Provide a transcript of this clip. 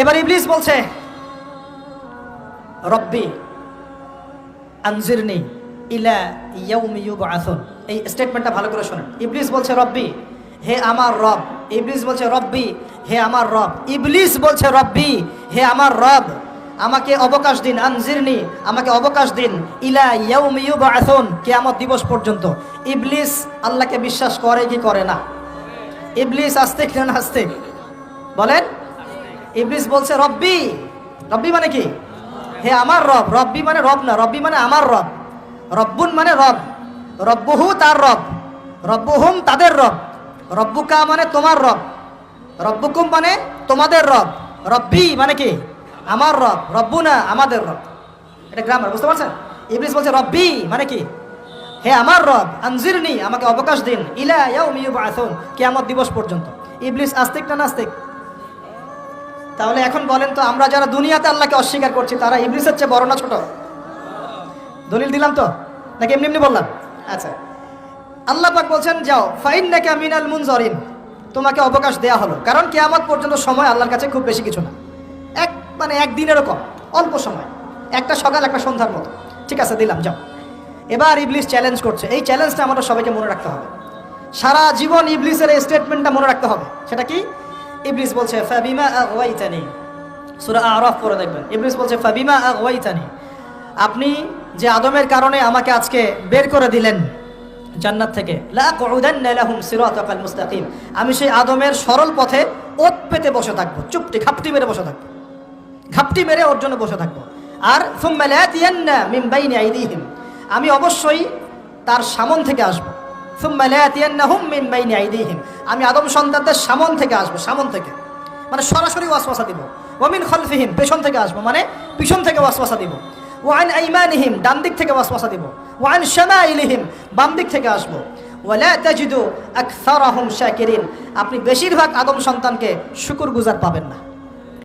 এবার ইবলিস বলছে, রব্বি আনজিরনি ইলা ইয়াউমি ইউবআসুন। এই স্টেটমেন্টটা ভালো করে শোনেন। ইবলিস বলছে, রব্বি, হে আমার রব। ইবলিস বলছে, রব্বি, হে আমার রব। ইবলিস বলছে, রব্বি, হে আমার রব, আমাকে অবকাশ দিন, আনজিরনি, আমাকে অবকাশ দিন ইলা ইয়াউমি ইউবআসুন, কিয়ামত দিবস পর্যন্ত। ইবলিস আল্লাহকে বিশ্বাস করে কি করে না? ইবলিস আস্তিক না নাস্তিক বলেন। ইবলিস বলছে, রব্বি। রব্বি মানে কি? হে আমার রব, রব্বি মানে রব না, রব্বি মানে আমার রব। রব্বুন মানে রব, রব্বহু তার রব, রব্বহুম তাদের রব, রব্বুকা মানে তোমার রব, রব্বুকুম মানে তোমাদের রব, রব্বি মানে কি? আমার রব রব্বু না আমাদের রব। এটা গ্রামার বুঝতে পারছেন? ইবলিস বলছে, রব্বি মানে কি? হে আমার রব, আনজিরনি, আমাকে অবকাশ দিন, ইলা ইয়াউমি ইউবআসুন, কিয়ামত দিবস পর্যন্ত। ইবলিস আস্তিক না নাস্তিক? তাহলে এখন বলেন তো, আমরা যারা দুনিয়াতে আল্লাহকে অস্বীকার করছি, তারা ইবলিসের চেয়ে বড় না ছোট? দলিল দিলাম তো? নাকি এমনি এমনি বললাম? আচ্ছা। আল্লাহ পাক বলছেন, যাও ফাইন নাকি মিনাল মুনজরিন। তোমাকে অবকাশ দেয়া হলো। কারণ কেয়ামত পর্যন্ত সময় আল্লাহর কাছে খুব বেশি কিছু না। এক মানে একদিনেরও কম অল্প সময়। একটা সকাল, একটা সন্ধ্যার মতো। ঠিক আছে, দিলাম, যাও। এবার ইবলিস চ্যালেঞ্জ করছে। এই চ্যালেঞ্জটা আমাদের সবাইকে মনে রাখতে হবে। সারা জীবন ইবলিসের এই স্টেটমেন্টটা মনে রাখতে হবে। সেটা কি? ইবলিস বলছে, ফাবিমা আগওয়াইতানি। সূরা আরাফ পড়ে দেখবেন। ইবলিস বলছে, ফাবিমা আগওয়াইতানি। আপনি যে আদমের কারণে আমাকে আজকে বের করে দিলেন জান্নাত থেকে লাহুম সিরাতাকাল মুস্তাকিম। আমি সেই আদমের সরল পথে ওত পেতে বসে থাকব, চুপটি খাপটি মেরে বসে থাকব ঘাপটি মেরে ওর জন্য বসে থাকব। আর সুম্মা লায়াতিয়ান্না মিন বাইনি আইদিহিম। আমি অবশ্যই তার সামন থেকে আসব। আমি আদম সন্তানদের সামন থেকে আসব, সামন থেকে। মানে সরাসরি ওয়াসওয়াসা দিব। ওমিন খলফিহিম, পেছন থেকে আসব। মানে পিছন থেকে ওয়াসওয়াসা দিব। ওয়ান আইমানিহিম, ডান দিক থেকে ওয়াসওয়াসা দিব। ওয়াইন ওয়ান শামাইলিহিম, বাম দিক থেকে আসব। আপনি বেশিরভাগ আদম সন্তানকে শুকুর গুজার পাবেন না।